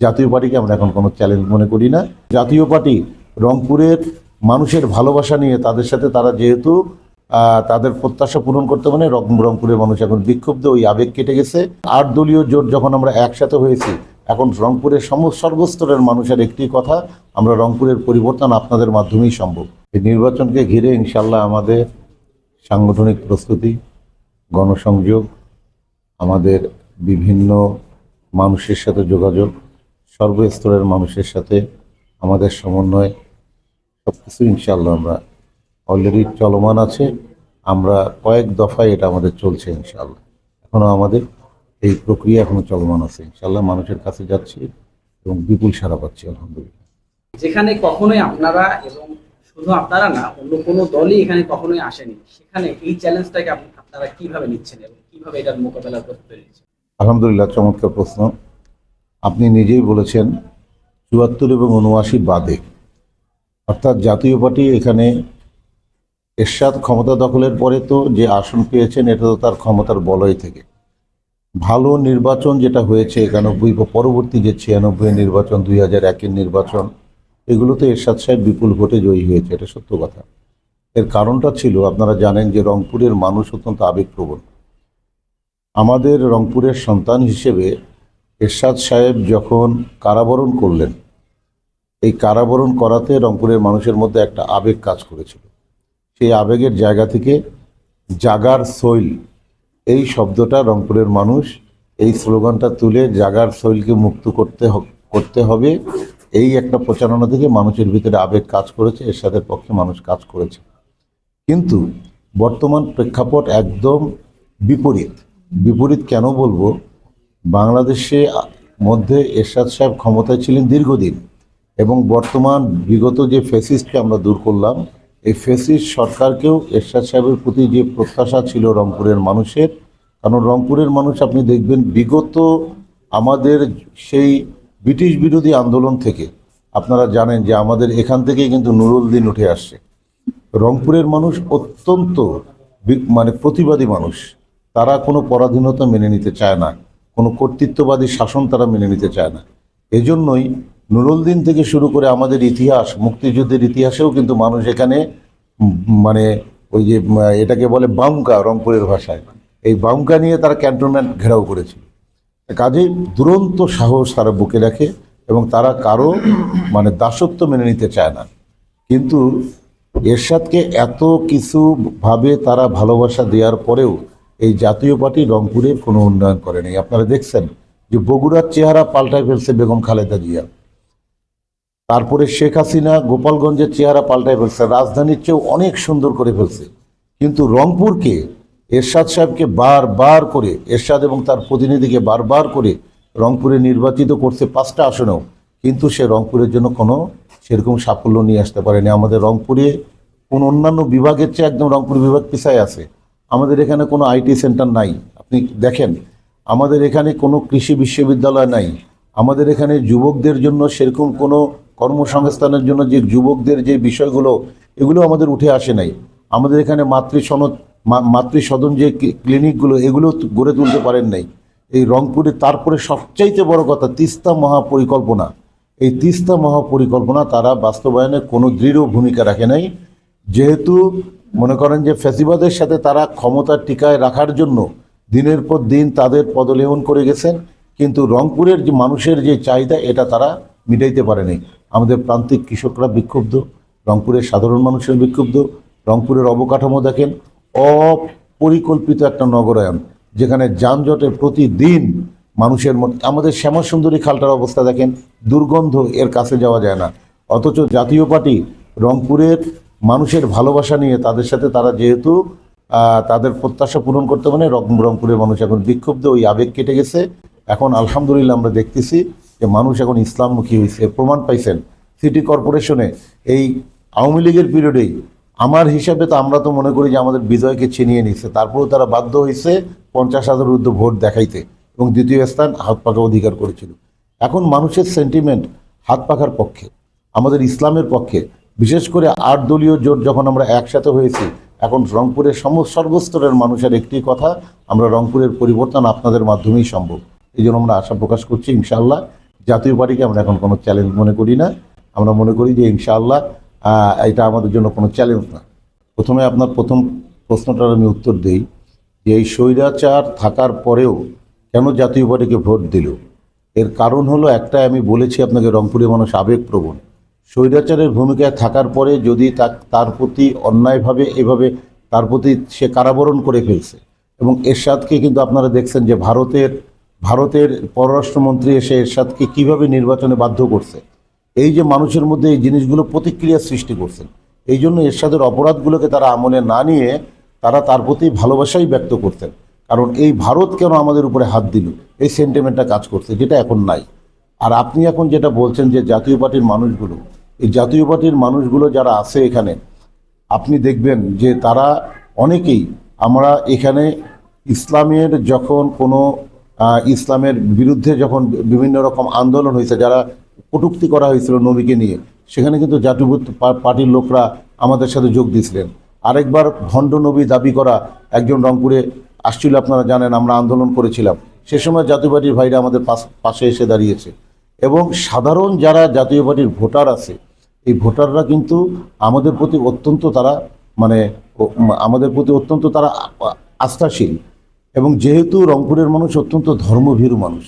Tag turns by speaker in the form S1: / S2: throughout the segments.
S1: জাতীয় পার্টিকে আমরা এখন কোনো চ্যালেঞ্জ মনে করি না। জাতীয় পার্টি রংপুরের মানুষের ভালোবাসা নিয়ে তাদের সাথে তারা যেহেতু তাদের প্রত্যাশা পূরণ করতে মানে রংপুরের মানুষ এখন বিক্ষুব্ধ, ওই আবেগ কেটে গেছে। আট দলীয় জোট যখন আমরা একসাথে হয়েছি, এখন রংপুরের সর্বস্তরের মানুষের একটি কথা, আমরা রংপুরের পরিবর্তন আপনাদের মাধ্যমেই সম্ভব। এই নির্বাচনকে ঘিরে ইনশাল্লাহ আমাদের সাংগঠনিক প্রস্তুতি, গণসংযোগ, আমাদের বিভিন্ন মানুষের সাথে যোগাযোগ সর্বস্তরের মানুষের সাথে আমাদের সমন্বয় সব কিছু ইনশাল্লাহ আমরা অলরেডি চলমান আছে। আমরা কয়েক দফায় এটা আমাদের চলছে ইনশাল্লাহ এখনও আমাদের এই প্রক্রিয়া এখনও চলমান আছে। ইনশাল্লাহ মানুষের কাছে যাচ্ছি এবং বিপুল সারা পাচ্ছি আলহামদুলিল্লাহ।
S2: যেখানে কখনোই আপনারা এবং শুধু আপনারা না অন্য কোনো দলই এখানে কখনোই আসেনি। সেখানে এই চ্যালেঞ্জটাকে আপনারা কীভাবে নিচ্ছেন এবং কীভাবে এটার মোকাবেলা করতে
S1: আলহামদুলিল্লাহ চমৎকার প্রশ্ন। আপনি নিজেই বলেছেন চুয়াত্তর এবং উনআশি বাদে। অর্থাৎ জাতীয় পার্টি এখানে এরশাদ ক্ষমতা দখলের পরে তো যে আসন পেয়েছেন, এটা তো তার ক্ষমতার বলয় থেকে। ভালো নির্বাচন যেটা হয়েছে একানব্বই বা পরবর্তী যে ছিয়ানব্বই নির্বাচন, দুই হাজার একের নির্বাচন, এগুলোতে এরশাদ সাহেব বিপুল ভোটে জয়ী হয়েছে, এটা সত্য কথা। এর কারণটা ছিল, আপনারা জানেন যে রংপুরের মানুষ অত্যন্ত আবেগপ্রবণ। আমাদের রংপুরের সন্তান হিসেবে এরশাদ সাহেব যখন কারাবরণ করলেন, এই কারাবরণ করাতে রংপুরের মানুষের মধ্যে একটা আবেগ কাজ করেছিল। সেই আবেগের জায়গা থেকে জাগার শৈল এই শব্দটা রংপুরের মানুষ এই স্লোগানটা তুলে জাগার শৈলকে মুক্ত করতে করতে হবে, এই একটা প্রচারণা থেকে মানুষের ভিতরে আবেগ কাজ করেছে, এরশাদের পক্ষে মানুষ কাজ করেছে। কিন্তু বর্তমান প্রেক্ষাপট একদম বিপরীত। বিপরীত কেন বলব? বাংলাদেশে মধ্যে এরশাদ সাহেব ক্ষমতায় ছিলেন দীর্ঘদিন এবং বর্তমান বিগত যে ফেসিস্টকে আমরা দূর করলাম, এই ফেসিস্ট সরকারকেও এরশাদ সাহেবের প্রতি যে প্রত্যাশা ছিল রংপুরের মানুষের, কারণ রংপুরের মানুষ আপনি দেখবেন বিগত আমাদের সেই ব্রিটিশ বিরোধী আন্দোলন থেকে, আপনারা জানেন যে আমাদের এখান থেকেই কিন্তু নুরুল দিন উঠে আসছে। রংপুরের মানুষ অত্যন্ত মানে প্রতিবাদী মানুষ, তারা কোনো পরাধীনতা মেনে নিতে চায় না। কোনো কর্তৃত্ববাদী শাসন তারা মেনে নিতে চায় না। এজন্যই নুরুলদিন থেকে শুরু করে আমাদের ইতিহাস, মুক্তিযুদ্ধের ইতিহাসেও কিন্তু মানুষ এখানে মানে ওই যে এটাকে বলে বামকা রংপুরের ভাষায়। এই বামকা নিয়ে তারা ক্যান্টনমেন্ট ঘেরাও করেছিল। কাজেই দুরন্ত সাহস তারা বুকে রাখে এবং তারা কারও মানে দাসত্ব মেনে নিতে চায় না। কিন্তু এরশাদকে এত কিছু ভাবে তারা ভালোবাসা দেওয়ার পরেও এই জাতীয় পার্টি রংপুরে কোনো উন্নয়ন করেনি আপনারা দেখছেন যে বগুড়ার চেহারা পাল্টায় ফেলছে বেগম খালেদা জিয়া। তারপরে শেখ হাসিনা গোপালগঞ্জের চেহারা পাল্টায় ফেলছে, রাজধানীর চেয়েও অনেক সুন্দর করে ফেলছে। কিন্তু রংপুরকে এরশাদ সাহেবকে বারবার করে, এরশাদ এবং তার প্রতিনিধিকে বারবার করে রংপুরে নির্বাচিত করছে পাঁচটা আসনেও। কিন্তু সে রংপুরের জন্য কোনো সেরকম সাফল্য নিয়ে আসতে পারেনি। আমাদের রংপুরে কোন অন্যান্য বিভাগের চেয়ে একদম রংপুর বিভাগ পিছায় আছে। আমাদের এখানে কোনো আইটি সেন্টার নাই। আপনি দেখেন, আমাদের এখানে কোনো কৃষি বিশ্ববিদ্যালয় নাই। আমাদের এখানে যুবকদের জন্য সেরকম কোনো কর্মসংস্থানের জন্য যে যুবকদের যে বিষয়গুলো, এগুলো আমাদের উঠে আসে নাই। আমাদের এখানে মাতৃ সনদ মা- মাতৃ সদন যে ক্লিনিকগুলো, এগুলো গড়ে তুলতে পারেন নাই। এই রংপুরে তারপরে সবচাইতে বড় কথা, তিস্তা মহাপরিকল্পনা। এই তিস্তা মহাপরিকল্পনা তারা বাস্তবায়নে কোনো দৃঢ় ভূমিকা রাখে নাই। যেহেতু মনে করেন যে ফ্যাসিবাদের সাথে তারা ক্ষমতা টিকায় রাখার জন্য দিনের পর দিন তাদের পদলেহন করে গেছেন, কিন্তু রংপুরের যে মানুষের যে চাহিদা, এটা তারা মিটাইতে পারেনি। আমাদের প্রান্তিক কৃষকরা বিক্ষুব্ধ, রংপুরের সাধারণ মানুষের বিক্ষুব্ধ, রংপুরের অবকাঠামো দেখেন, অপরিকল্পিত একটা নগরায়ন, যেখানে যানজটে প্রতিদিন মানুষের আমাদের শ্যামাসুন্দরী খালটার অবস্থা দেখেন, দুর্গন্ধ এর কাছে যাওয়া যায় না। অথচ জাতীয় পার্টি রংপুরের মানুষের ভালোবাসা নিয়ে তাদের সাথে তারা যেহেতু তাদের প্রত্যাশা পূরণ করতে মানে রংপুরের মানুষ এখন বিক্ষুব্ধ, ওই আবেগ কেটে গেছে। এখন আলহামদুলিল্লাহ আমরা দেখতেছি যে মানুষ এখন ইসলামমুখী হয়েছে। প্রমাণ পাইছেন সিটি কর্পোরেশনে। এই আওয়ামী লীগের পিরিয়ডেই আমার হিসাবে তো আমরা তো মনে করি যে আমাদের বিজয়কে ছিনিয়ে নিচ্ছে তারপরেও তারা বাধ্য হয়েছে পঞ্চাশ হাজার ঊর্ধ্ব ভোট দেখাইতে এবং দ্বিতীয় স্থান হাত পাকা অধিকার করেছিল। এখন মানুষের সেন্টিমেন্ট হাত পাখার পক্ষে, আমাদের ইসলামের পক্ষে বিশেষ করে আট দলীয় জোট যখন আমরা একসাথে হয়েছি, এখন রংপুরের সম সর্বস্তরের মানুষের একটি কথা, আমরা রংপুরের পরিবর্তন আপনাদের মাধ্যমেই সম্ভব। এই জন্য আমরা আশা প্রকাশ করছি, ইনশাআল্লাহ, জাতীয় পার্টিকে আমরা এখন কোনো চ্যালেঞ্জ মনে করি না। আমরা মনে করি যে ইনশাআল্লাহ এটা আমাদের জন্য কোনো চ্যালেঞ্জ না। প্রথমে আপনার প্রথম প্রশ্নটার আমি উত্তর দিই, যে এই স্বৈরাচার থাকার পরেও কেন জাতীয় পার্টিকে ভোট দিল? এর কারণ হলো একটা আমি বলেছি আপনাকে রংপুরের মানুষ আবেগপ্রবণ। স্বৈরাচারের ভূমিকায় থাকার পরে যদি তার প্রতি অন্যায়ভাবে এভাবে তার প্রতি সে কারাবরণ করে ফেলছে। এবং এরশাদকে কিন্তু আপনারা দেখছেন যে ভারতের ভারতের পররাষ্ট্রমন্ত্রী এসে এরশাদকে কীভাবে নির্বাচনে বাধ্য করছে। এই যে মানুষের মধ্যে এই জিনিসগুলো প্রতিক্রিয়া সৃষ্টি করছেন। এই জন্য এরশাদের অপরাধগুলোকে তারা আমলে না নিয়ে তারা তার প্রতি ভালোবাসাই ব্যক্ত করতেন কারণ এই ভারত কেন আমাদের উপরে হাত দিল? এই সেন্টিমেন্টটা কাজ করছে, যেটা এখন নাই। আর আপনি এখন যেটা বলছেন যে জাতীয় পার্টির মানুষগুলো এই জাতীয় পার্টির মানুষগুলো যারা আছে এখানে, আপনি দেখবেন যে তারা অনেকেই আমরা এখানে ইসলামের যখন কোনো ইসলামের বিরুদ্ধে যখন বিভিন্ন রকম আন্দোলন হয়েছে, যারা কটুক্তি করা হয়েছিল নবীকে নিয়ে, সেখানে কিন্তু জাতীয় পার্টির লোকরা আমাদের সাথে যোগ দিয়েছিলেন। আরেকবার ভণ্ড নবী দাবি করা একজন রংপুরে আসছিল, আপনারা জানেন আমরা আন্দোলন করেছিলাম। সে সময় জাতীয় পার্টির ভাইরা আমাদের পাশ- এসে দাঁড়িয়েছে। এবং সাধারণ যারা জাতীয় পার্টির ভোটার আছে এই ভোটাররা কিন্তু আমাদের প্রতি অত্যন্ত তারা মানে আমাদের প্রতি অত্যন্ত তারা আস্থাশীল। এবং যেহেতু রংপুরের মানুষ অত্যন্ত ধর্মভীরু মানুষ,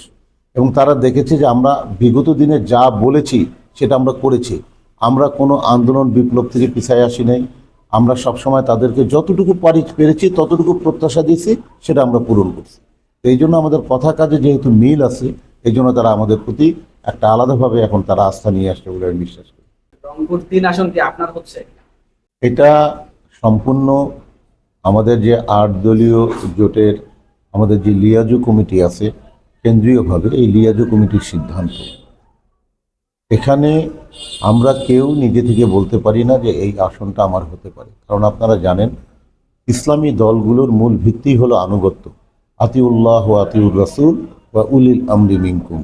S1: এবং তারা দেখেছে যে আমরা বিগত দিনে যা বলেছি সেটা আমরা করেছি। আমরা কোনো আন্দোলন বিপ্লব থেকে পিছায় আসি নাই। আমরা সবসময় তাদেরকে যতটুকু পারি পেরেছি, ততটুকু প্রত্যাশা দিয়েছি, সেটা আমরা পূরণ করছি। এই জন্য আমাদের কথা কাজে যেহেতু মিল আছে, এই জন্য তারা আমাদের প্রতি একটা আলাদাভাবে এখন তারা আস্থা নিয়ে আসছে বলে আমি বিশ্বাস
S2: তিন আসন কি আপনার হচ্ছে?
S1: এটা সম্পূর্ণ আমাদের যে আট দলীয় জোটের আমাদের যে লিয়াজু কমিটি আছে, কেন্দ্রীয়ভাবে এই লিয়াজু কমিটির সিদ্ধান্ত। এখানে আমরা কেউ নিজে থেকে বলতে পারি না যে এই আসনটা আমার হতে পারে। কারণ আপনারা জানেন, ইসলামী দলগুলোর মূল ভিত্তি হলো আনুগত্য। আতিউল্লাহ আতিউর রাসুল বা উলিল আমরি মিনকুম।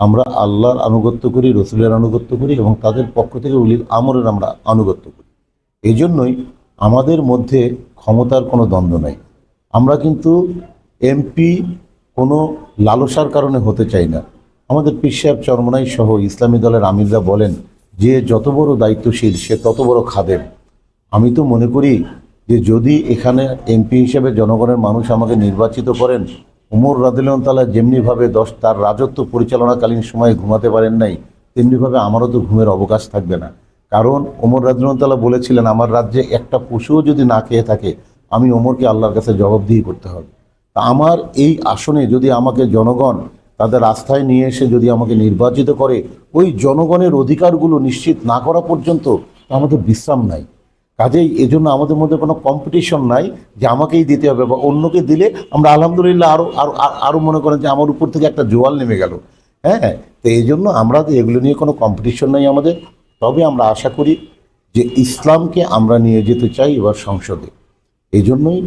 S1: আমরা আল্লাহর আনুগত্য করি, রসুলের আনুগত্য করি এবং তাদের পক্ষ থেকে উলিল আমরের আমরা আনুগত্য করি। এই জন্যই আমাদের মধ্যে ক্ষমতার কোনো দ্বন্দ্ব নাই। আমরা কিন্তু এমপি কোনো লালসার কারণে হতে চাই না। আমাদের পীর সাহেব চরমনাই সহ ইসলামী দলের আমিররা বলেন, যে যত বড় দায়িত্বশীল, সে তত বড় খাদেম। আমি তো মনে করি যে যদি এখানে এমপি হিসেবে জনগণের মানুষ আমাকে নির্বাচিত করেন উমর রাদিলন তালা যেমনিভাবে দশ, তার রাজত্ব পরিচালনাকালীন সময়ে ঘুমাতে পারেন নাই, তেমনিভাবে আমারও তো ঘুমের অবকাশ থাকবে না। কারণ ওমর রাদিলন বলেছিলেন, আমার রাজ্যে একটা পশুও যদি না খেয়ে থাকে, আমি ওমরকে আল্লাহর কাছে জবাবদিহি করতে হবে। তা আমার এই আসনে যদি আমাকে জনগণ তাদের আস্থায় নিয়ে এসে যদি আমাকে নির্বাচিত করে, ওই জনগণের অধিকারগুলো নিশ্চিত না করা পর্যন্ত আমাদের বিশ্রাম নাই। কাজেই এজন্য আমাদের মধ্যে কোনো কম্পিটিশন নাই যে আমাকেই দিতে হবে বা অন্যকে দিলে আমরা আলহামদুলিল্লাহ আরও আরও আরও মনে করেন যে আমার উপর থেকে একটা জোয়াল নেমে গেল। হ্যাঁ তো এই জন্য আমরা এগুলো নিয়ে কোনো কম্পিটিশন নাই আমাদের। তবে আমরা আশা করি যে ইসলামকে আমরা নিয়ে যেতে চাই এবার সংসদে। এই জন্যই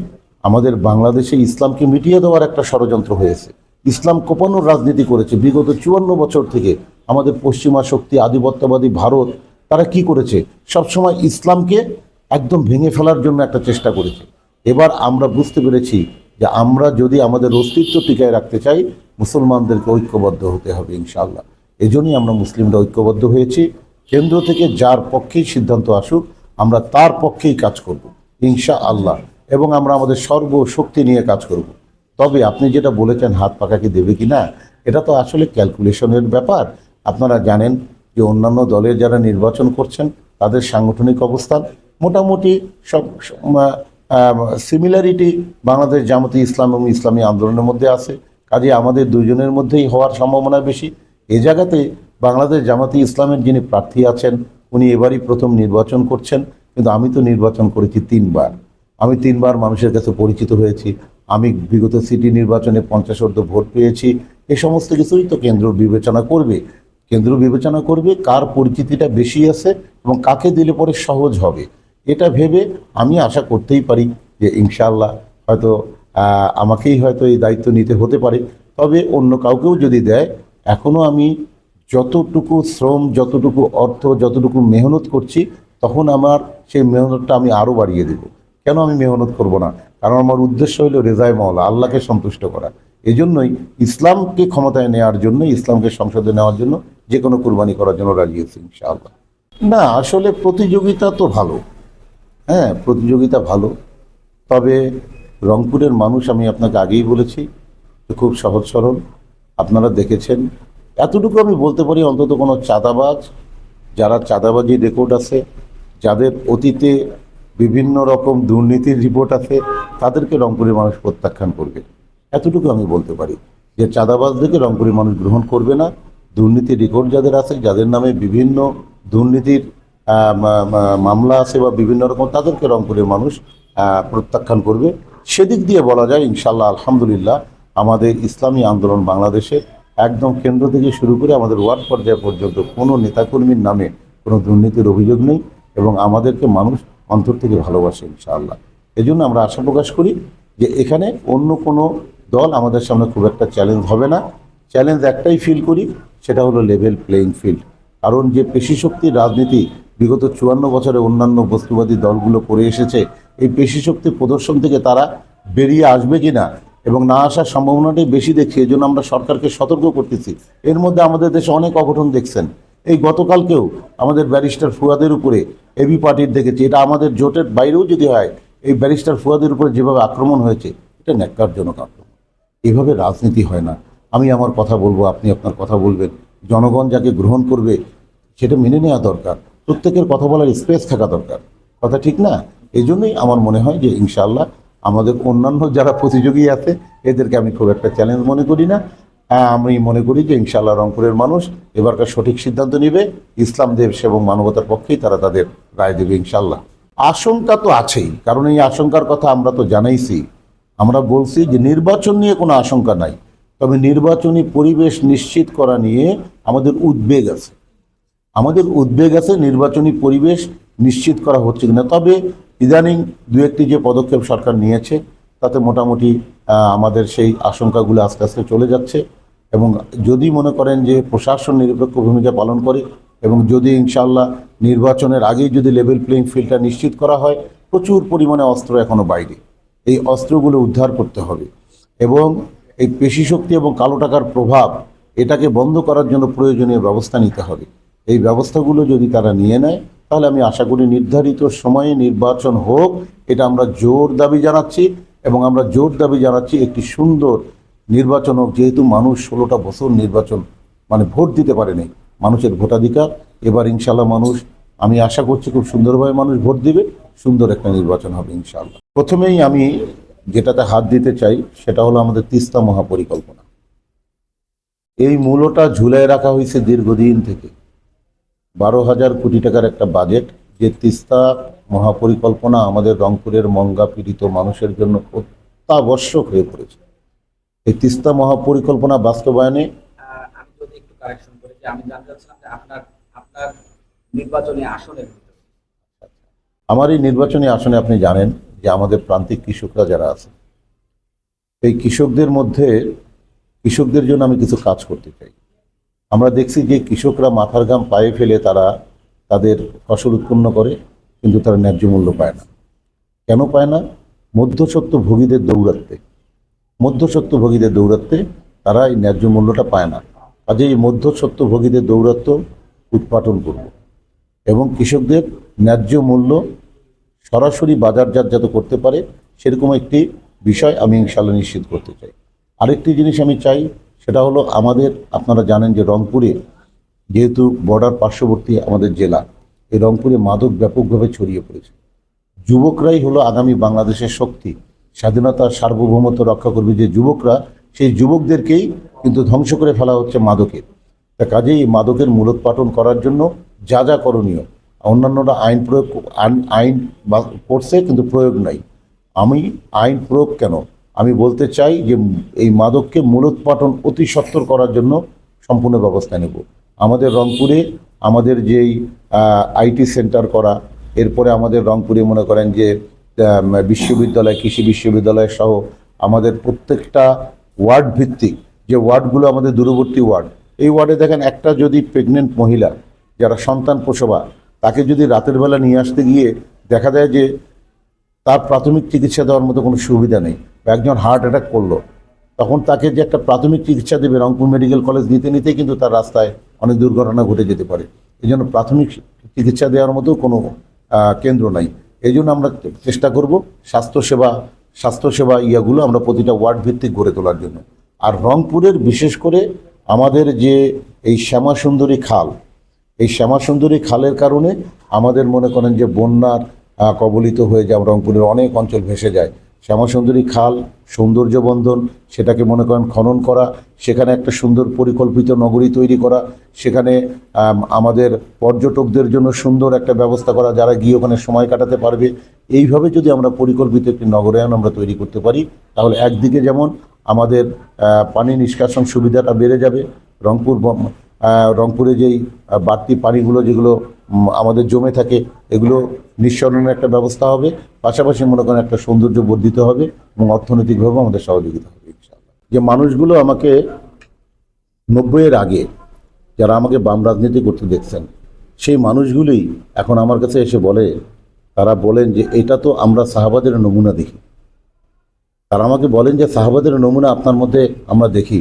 S1: আমাদের বাংলাদেশে ইসলামকে মিটিয়ে দেওয়ার একটা ষড়যন্ত্র হয়েছে। ইসলাম কোপানোর রাজনীতি করেছে। বিগত চুয়ান্ন বছর থেকে আমাদের পশ্চিমা শক্তি, আধিপত্যবাদী ভারত, তারা কি করেছে? সবসময় ইসলামকে একদম ভেঙে ফেলার জন্য একটা চেষ্টা করেছে। এবার আমরা বুঝতে পেরেছি যে আমরা যদি আমাদের অস্তিত্ব টিকায় রাখতে চাই, মুসলমানদেরকে ঐক্যবদ্ধ হতে হবে ইনশাআল্লাহ। এজন্যই আমরা মুসলিমরা ঐক্যবদ্ধ হয়েছি। কেন্দ্র থেকে যার পক্ষেই সিদ্ধান্ত আসুক, আমরা তার পক্ষেই কাজ করব ইনশা আল্লাহ এবং আমরা আমাদের সর্বশক্তি নিয়ে কাজ করব। তবে আপনি যেটা বলেছেন, হাত পাকা কি দেবে কি না এটা তো আসলে ক্যালকুলেশনের ব্যাপার। আপনারা জানেন যে অন্যান্য দলের যারা নির্বাচন করছেন, তাদের সাংগঠনিক অবস্থান মোটামুটি সব সিমিলারিটি বাংলাদেশ জামাতি ইসলাম এবং ইসলামী আন্দোলনের মধ্যে আছে। কাজে আমাদের দুজনের মধ্যেই হওয়ার সম্ভাবনা বেশি। এ জায়গাতে বাংলাদেশ জামাতি ইসলামের যিনি প্রার্থী আছেন, উনি এবারই প্রথম নির্বাচন করছেন। কিন্তু আমি তো নির্বাচন করেছি তিনবার। আমি তিনবার মানুষের কাছে পরিচিত হয়েছি। আমি বিগত সিটি নির্বাচনে পঞ্চাশ অর্ধ ভোট পেয়েছি। এ সমস্ত কিছুই তো কেন্দ্র বিবেচনা করবে। কেন্দ্র বিবেচনা করবে কার পরিচিতিটা বেশি আছে এবং কাকে দিলে পরে সহজ হবে। এটা ভেবে আমি আশা করতেই পারি যে ইনশাআল্লাহ হয়তো আমাকেই হয়তো এই দায়িত্ব নিতে হতে পারে। তবে অন্য কাউকেও যদি দেয় এখনও আমি যতটুকু শ্রম, যতটুকু অর্থ, যতটুকু মেহনত করছি, তখন আমার সেই মেহনতটা আমি আরও বাড়িয়ে দেব। কেন আমি মেহনত করব না? কারণ আমার উদ্দেশ্য হলো রেজায় মাওলা, আল্লাহকে সন্তুষ্ট করা। এজন্যই ইসলামকে ক্ষমতায় নেওয়ার জন্য ইসলামকে সংসদে নেওয়ার জন্য যে কোনো কুরবানি করার জন্য রাজি আছি ইনশাআল্লাহ। না, আসলে প্রতিযোগিতা তো ভালো। হ্যাঁ প্রতিযোগিতা ভালো। তবে রংপুরের মানুষ আমি আপনাকে আগেই বলেছি খুব সহজ সরল। আপনারা দেখেছেন। এতটুকু আমি বলতে পারি অন্তত কোনো চাঁদাবাজ, যারা চাঁদাবাজি রেকর্ড আছে, যাদের অতীতে বিভিন্ন রকম দুর্নীতির রিপোর্ট আছে, তাদেরকে রংপুরের মানুষ প্রত্যাখ্যান করবে। এতটুকু আমি বলতে পারি যে চাঁদাবাজদেরকে রংপুরের মানুষ গ্রহণ করবে না। দুর্নীতির রেকর্ড যাদের আছে, যাদের নামে বিভিন্ন দুর্নীতির মামলা আছে বা বিভিন্ন রকম, তাদেরকে রংপুরের মানুষ প্রত্যাখ্যান করবে। সেদিক দিয়ে বলা যায় ইনশাল্লাহ আলহামদুলিল্লাহ, আমাদের ইসলামী আন্দোলন বাংলাদেশে একদম কেন্দ্র থেকে শুরু করে আমাদের ওয়ার্ড পর্যায় পর্যন্ত কোনো নেতাকর্মীর নামে কোনো দুর্নীতির অভিযোগ নেই এবং আমাদেরকে মানুষ অন্তর থেকে ভালোবাসে, ইনশাআল্লাহ। এই জন্য আমরা আশা প্রকাশ করি যে এখানে অন্য কোনো দল আমাদের সামনে খুব একটা চ্যালেঞ্জ হবে না। চ্যালেঞ্জ একটাই ফিল করি, সেটা হলো লেভেল প্লেইং ফিল্ড কারণ যে পেশি শক্তির রাজনীতি বিগত চুয়ান্ন বছরে অন্যান্য বস্তুবাদী দলগুলো করে এসেছে, এই পেশি শক্তি প্রদর্শন থেকে তারা বেরিয়ে আসবে কিনা এবং না আসার সম্ভাবনাটাই বেশি দেখছি এই জন্য আমরা সরকারকে সতর্ক করতেছি। এর মধ্যে আমাদের দেশে অনেক অঘটন দেখছেন। এই গতকালকেও আমাদের ব্যারিস্টার ফুয়াদের উপরে এবি পার্টির দেখেছি, এটা আমাদের জোটের বাইরেও যদি হয়, এই ব্যারিস্টার ফুয়াদের উপরে যেভাবে আক্রমণ হয়েছে, এটা ন্যাক্কারজনক আক্রমণ। এভাবে রাজনীতি হয় না। আমি আমার কথা বলব, আপনি আপনার কথা বলবেন। জনগণ যাকে গ্রহণ করবে, সেটা মেনে নেওয়া দরকার। প্রত্যেকের কথা বলার স্পেস থাকা দরকার। কথা ঠিক না? এই জন্যই আমার মনে হয় যে ইনশাআল্লাহ আমাদের অন্যান্য যারা প্রতিযোগী আছে এদেরকে আমি খুব একটা চ্যালেঞ্জ মনে করি না। আহ, আমি মনে করি যে ইনশাআল্লাহ রংপুরের মানুষ এবারকার সঠিক সিদ্ধান্ত নেবে। ইসলাম দেশ এবং মানবতার পক্ষেই তারা তাদের রায় দেবে ইনশাআল্লাহ। আশঙ্কা তো আছেই কারণ এই আশঙ্কার কথা আমরা তো জানাইছি। আমরা বলছি যে নির্বাচন নিয়ে কোনো আশঙ্কা নাই। তবে নির্বাচনী পরিবেশ নিশ্চিত করা নিয়ে আমাদের উদ্বেগ আছে। আমাদের উদ্বেগ আছে, নির্বাচনী পরিবেশ নিশ্চিত করা হচ্ছে কিনা। তবে ইদানিং দু একটি যে পদক্ষেপ সরকার নিয়েছে, তাতে মোটামুটি আমাদের সেই আশঙ্কাগুলো আস্তে আস্তে চলে যাচ্ছে এবং যদি মনে করেন যে প্রশাসন নিরপেক্ষ ভূমিকা পালন করে এবং যদি ইনশাল্লাহ নির্বাচনের আগেই যদি লেভেল প্লেইং ফিল্ডটা নিশ্চিত করা হয়, প্রচুর পরিমাণে অস্ত্র এখনও বাইরে। এই অস্ত্রগুলো উদ্ধার করতে হবে এবং এই পেশি শক্তি এবং কালো টাকার প্রভাব, এটাকে বন্ধ করার জন্য প্রয়োজনীয় ব্যবস্থা নিতে হবে। এই ব্যবস্থাগুলো যদি তারা নিয়ে নেয়, তাহলে আমি আশা করি নির্ধারিত সময়ে নির্বাচন হোক, এটা আমরা জোর দাবি জানাচ্ছি এবং আমরা জোর দাবি জানাচ্ছি একটি সুন্দর নির্বাচন হোক, যেহেতু মানুষ ষোলোটা বছর নির্বাচন মানে ভোট দিতে পারেনি, মানুষের ভোটাধিকার। এবার ইনশাল্লাহ মানুষ, আমি আশা করছি খুব সুন্দরভাবে মানুষ ভোট দিবে, সুন্দর একটা নির্বাচন হবে ইনশাল্লাহ প্রথমেই আমি যেটাতে হাত দিতে চাই, সেটা হলো আমাদের তিস্তা মহাপরিকল্পনা। এই মূলটা ঝুলাই রাখা হয়েছে দীর্ঘদিন থেকে। বারো হাজার কোটি টাকার একটা বাজেট যে তিস্তা মহাপরিকল্পনা আমাদের রংপুরের মঙ্গা পীড়িত মানুষের জন্য অত্যাবশ্যক হয়ে পড়েছে। এই তিস্তা মহাপরিকল্পনা বাস্তবায়নে
S2: আমি যদি একটু কারেকশন করি যে আমি জানতে চাচ্ছিলাম যে আপনার আপনার নির্বাচনী আসনের
S1: আমার এই নির্বাচনী আসনে আপনি জানেন যে আমাদের প্রান্তিক কৃষকরা যারা আছে এই কৃষকদের মধ্যে কৃষকদের জন্য আমি কিছু কাজ করতে চাই। আমরা দেখছি যে কৃষকরা মাথার ঘাম পায়ে ফেলে তারা তাদের ফসল উৎপন্ন করে, কিন্তু তারা ন্যায্য মূল্য পায় না। কেন পায় না? মধ্যসত্ত্ব ভোগীদের দৌরাত্মে মধ্যসত্ত্ব ভোগীদের দৌরাত্মে তারা এই ন্যায্য মূল্যটা পায় না। কাজে এই মধ্যস্বত্ব ভোগীদের দৌরাত্ম উৎপাটন করব। এবং কৃষকদের ন্যায্য মূল্য সরাসরি বাজারজাত যাতে করতে পারে, সেরকম একটি বিষয় আমি ইনশাল্লাহ নিশ্চিত করতে চাই। আরেকটি জিনিস আমি চাই সেটা হলো আমাদের, আপনারা জানেন যে রংপুরে যেহেতু বর্ডার পার্শ্ববর্তী আমাদের জেলা, এই রংপুরে মাদক ব্যাপকভাবে ছড়িয়ে পড়েছে। যুবকরাই হলো আগামী বাংলাদেশের শক্তি। স্বাধীনতার সার্বভৌমত্ব রক্ষা করবে যে যুবকরা, সেই যুবকদেরকেই কিন্তু ধ্বংস করে ফেলা হচ্ছে মাদকের। তা কাজেই মাদকের মূলোৎপাটন করার জন্য যা যা করণীয়, অন্যান্যরা আইন প্রয়োগ, আইন- করছে কিন্তু প্রয়োগ নাই। আমি আইন প্রয়োগ কেন? আমি বলতে চাই যে এই মাদককে মূলোৎপাটন অতি সত্বর করার জন্য সম্পূর্ণ ব্যবস্থা নেব। আমাদের রংপুরে আমাদের যেই আইটি সেন্টার করা, এরপরে আমাদের রংপুরে মনে করেন যে বিশ্ববিদ্যালয়, কৃষি বিশ্ববিদ্যালয় সহ আমাদের প্রত্যেকটা ওয়ার্ড ভিত্তিক, যে ওয়ার্ডগুলো আমাদের দূরবর্তী ওয়ার্ড, এই ওয়ার্ডে দেখেন একটা যদি প্রেগনেন্ট মহিলা, যারা সন্তান প্রসবা, তাকে যদি রাতের বেলা নিয়ে আসতে গিয়ে দেখা যায় যে তার প্রাথমিক চিকিৎসা দেওয়ার মতো কোনো সুবিধা নেই। বা একজন হার্ট অ্যাটাক করল। তখন তাকে যে একটা প্রাথমিক চিকিৎসা দেবে, রংপুর মেডিকেল কলেজ নিতে নিতেই কিন্তু তার রাস্তায় অনেক দুর্ঘটনা ঘটে যেতে পারে। এই জন্য প্রাথমিক চিকিৎসা দেওয়ার মতো কোনো কেন্দ্র নাই। এই জন্য আমরা চেষ্টা করব স্বাস্থ্যসেবা স্বাস্থ্যসেবা ইয়াগুলো আমরা প্রতিটা ওয়ার্ড ভিত্তিক গড়ে তোলার জন্য। আর রংপুরের বিশেষ করে আমাদের যে এই শ্যামা সুন্দরী খাল, এই শ্যামা সুন্দরী খালের কারণে আমাদের মনে করেন যে বন্যার কবলিত হয়ে যায়, রংপুরের অনেক অঞ্চল ভেসে যায়। শ্যামা সুন্দরী খাল সৌন্দর্য বন্ধন সেটাকে মনে করেন খনন করা, সেখানে একটা সুন্দর পরিকল্পিত নগরী তৈরি করা, সেখানে আমাদের পর্যটকদের জন্য সুন্দর একটা ব্যবস্থা করা, যারা গিয়ে ওখানে সময় কাটাতে পারবে। এইভাবে যদি আমরা পরিকল্পিত একটি নগরায়ন আমরা তৈরি করতে পারি, তাহলে একদিকে যেমন আমাদের পানি নিষ্কাশন সুবিধাটা বেড়ে যাবে, রংপুর রংপুরে যেই বাড়তি পানিগুলো যেগুলো আমাদের জমে থাকে, এগুলো নিঃসরণের একটা ব্যবস্থা হবে, পাশাপাশি মনে করেন একটা সৌন্দর্য বর্ধিত হবে এবং অর্থনৈতিকভাবে আমাদের সহযোগিতা হবে। যে মানুষগুলো আমাকে নব্বইয়ের আগে যারা আমাকে বাম রাজনীতি করতে দেখছেন, সেই মানুষগুলি এখন আমার কাছে এসে বলে, তারা বলেন যে এটা তো আমরা সাহাবাদের নমুনা দেখি। তারা আমাকে বলেন যে সাহাবাদের নমুনা আপনার মধ্যে আমরা দেখি।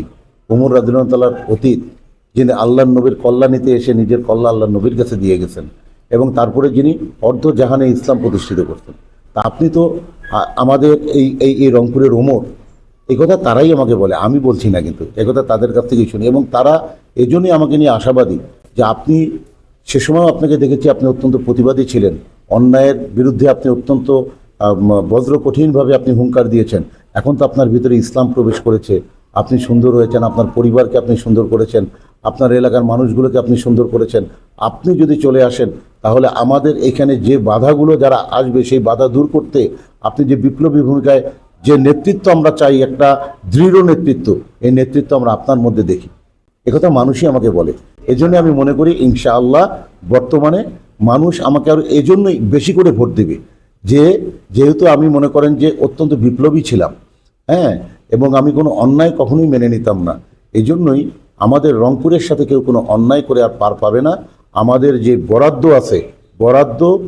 S1: উমর রাদিনার অতীত, যিনি আল্লাহ নবীর কল্যাণীতে এসে নিজের কল্লা আল্লাহ নবীর কাছে দিয়ে গেছেন। এবং তারপরে যিনি অর্ধ জাহানে ইসলাম প্রতিষ্ঠিত করতেন। তা আপনি তো আমাদের এই এই এই রংপুরের ওমর এই কথা তারাই আমাকে বলে, আমি বলছি না কিন্তু কথা তাদের কাছ থেকেই শুনি। এবং তারা এজন্যই আমাকে নিয়ে আশাবাদী যে আপনি, সে সময় আপনাকে দেখেছি আপনি অত্যন্ত প্রতিবাদী ছিলেন। অন্যায়ের বিরুদ্ধে আপনি অত্যন্ত বজ্র কঠিনভাবে আপনি হুঙ্কার দিয়েছেন। এখন তো আপনার ভিতরে ইসলাম প্রবেশ করেছে। আপনি সুন্দর হয়েছেন, আপনার পরিবারকে আপনি সুন্দর করেছেন। আপনার এলাকার মানুষগুলোকে আপনি সুন্দর করেছেন। আপনি যদি চলে আসেন, তাহলে আমাদের এখানে যে বাধাগুলো যারা আসবে, সেই বাধা দূর করতে আপনি যে বিপ্লবী ভূমিকায় যে নেতৃত্ব আমরা চাই, একটা দৃঢ় নেতৃত্ব, এই নেতৃত্ব আমরা আপনার মধ্যে দেখি। একথা মানুষই আমাকে বলে। এজন্য আমি মনে করি, ইনশাআল্লাহ বর্তমানে মানুষ আমাকে আরও এজন্যই বেশি করে ভোট দেবে। যে, যেহেতু আমি মনে করেন যে অত্যন্ত বিপ্লবী ছিলাম হ্যাঁ এবং আমি কোনো অন্যায় কখনোই মেনে নিতাম না। এই জন্যই আমাদের রংপুরের সাথে কেউ কোনো অন্যায় করে আর পার পাবে না। আমাদের যে বরাদ্দ আছে, বরাদ্দ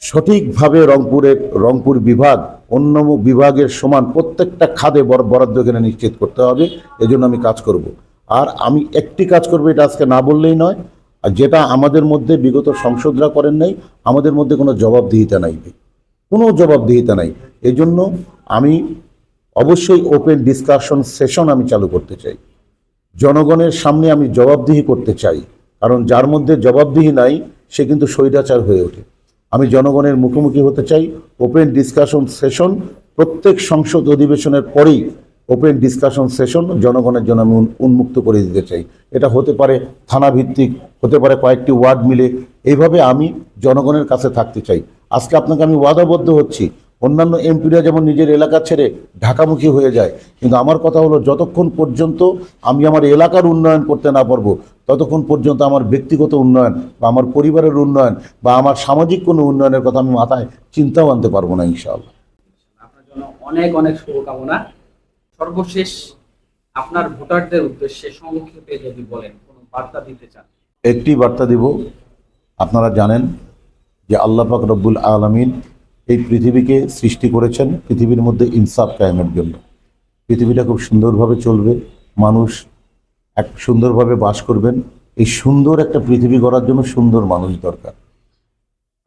S1: সঠিকভাবে রংপুরের, রংপুর বিভাগ, অন্য বিভাগের সমান প্রত্যেকটা খাদে বর- বরাদ্দ এখানে নিশ্চিত করতে হবে। এজন্য আমি কাজ করব। আর আমি একটি কাজ করব, এটা আজকে না বললেই নয়। আর যেটা আমাদের মধ্যে বিগত সংসদরা করেন নাই, আমাদের মধ্যে কোনো জবাবদিহিতা নাই। কোনো জবাবদিহিতা নাই। এই জন্য আমি অবশ্যই ওপেন ডিসকাশন সেশন আমি চালু করতে চাই। জনগণের সামনে আমি জবাবদিহি করতে চাই, কারণ যার মধ্যে জবাবদিহি নাই, সে কিন্তু স্বৈরাচার হয়ে ওঠে। আমি জনগণের মুখোমুখি হতে চাই, ওপেন ডিসকাশন সেশন, প্রত্যেক সংসদ অধিবেশনের পরেই ওপেন ডিসকাশন সেশন জনগণের জন্য আমি উন্মুক্ত করে দিতে চাই। এটা হতে পারে থানা ভিত্তিক হতে পারে কয়েকটি ওয়ার্ড মিলে। এইভাবে আমি জনগণের কাছে থাকতে চাই। আজকে আপনাকে আমি ওয়াদাবদ্ধ হচ্ছি। অন্যান্য এমপিরা যেমন নিজের এলাকা ছেড়ে ঢাকামুখী হয়ে যায় কিন্তু আমার কথা হলো যতক্ষণ পর্যন্ত আমি আমার এলাকার উন্নয়ন করতে না পারব ততক্ষণ পর্যন্ত আমার ব্যক্তিগত উন্নয়ন বা আমার পরিবারের উন্নয়ন বা আমার সামাজিক কোনো উন্নয়নের কথা আমি মাথায় চিন্তাও আনতে পারব না ইনশাআল্লাহ।
S2: আপনার জন্য অনেক অনেক শুভকামনা। সর্বশেষ আপনার ভোটারদের উদ্দেশ্যে সংক্ষেপে যদি বলেন কোনো বার্তা দিতে চান?
S1: একটি বার্তা দিব আপনারা জানেন যে আল্লাহ পাক রব্বুল আলমিন এই পৃথিবীকে সৃষ্টি করেছেন, পৃথিবীর মধ্যে ইনসাফ কায়েমের জন্য। পৃথিবীটা খুব সুন্দরভাবে চলবে, মানুষ এক সুন্দরভাবে বাস করবেন। এই সুন্দর একটা পৃথিবী গড়ার জন্য সুন্দর মানুষ দরকার।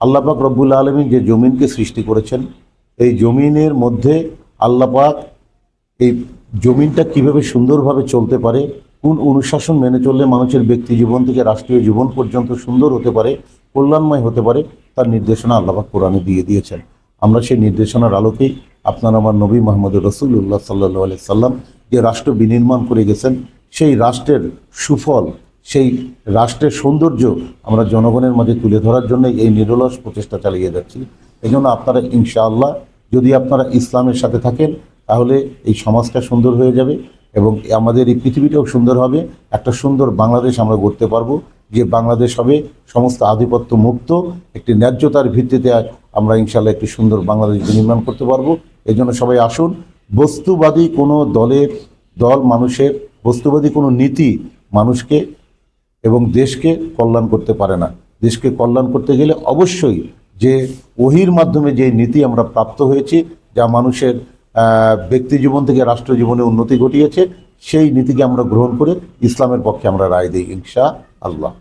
S1: আল্লাপাক রব্বুল আলমিন যে জমিনকে সৃষ্টি করেছেন, এই জমিনের মধ্যে আল্লাপাক এই জমিনটা কীভাবে সুন্দরভাবে চলতে পারে, কোন অনুশাসন মেনে চললে মানুষের ব্যক্তি জীবন থেকে রাষ্ট্রীয় জীবন পর্যন্ত সুন্দর হতে পারে কল্যাণময় হতে পারে, তার নির্দেশনা আল্লাহাক কোরআনে দিয়ে দিয়েছেন। আমরা সেই নির্দেশনার আলোকেই আপনার আমার নবী মোহাম্মদ রসুল্লাহ সাল্লাহ আলি সাল্লাম যে রাষ্ট্র বিনির্মাণ করে গেছেন, সেই রাষ্ট্রের সুফল, সেই রাষ্ট্রের সৌন্দর্য আমরা জনগণের মাঝে তুলে ধরার জন্য এই নিরলস প্রচেষ্টা চালিয়ে যাচ্ছি। এই জন্য আপনারা ইনশাআল্লাহ যদি আপনারা ইসলামের সাথে থাকেন, তাহলে এই সমাজটা সুন্দর হয়ে যাবে এবং আমাদের এই পৃথিবীটাও সুন্দর হবে। একটা সুন্দর বাংলাদেশ আমরা গড়তে পারব। যে বাংলাদেশ হবে সমস্ত আধিপত্য মুক্ত, একটি ন্যায্যতার ভিত্তিতে আমরা ইনশাল্লাহ একটি সুন্দর বাংলাদেশ নির্মাণ করতে পারব। এই জন্য সবাই আসুন। বস্তুবাদী কোনো দলের দল, মানুষের বস্তুবাদী কোনো নীতি মানুষকে এবং দেশকে কল্যাণ করতে পারে না। দেশকে কল্যাণ করতে গেলে অবশ্যই যে ওহির মাধ্যমে যে নীতি আমরা প্রাপ্ত হয়েছি, যা মানুষের ব্যক্তি জীবন থেকে রাষ্ট্র জীবনে উন্নতি ঘটিয়েছে, সেই নীতিকে আমরা গ্রহণ করে ইসলামের পক্ষে আমরা রায় দিই, ইনশা আল্লাহ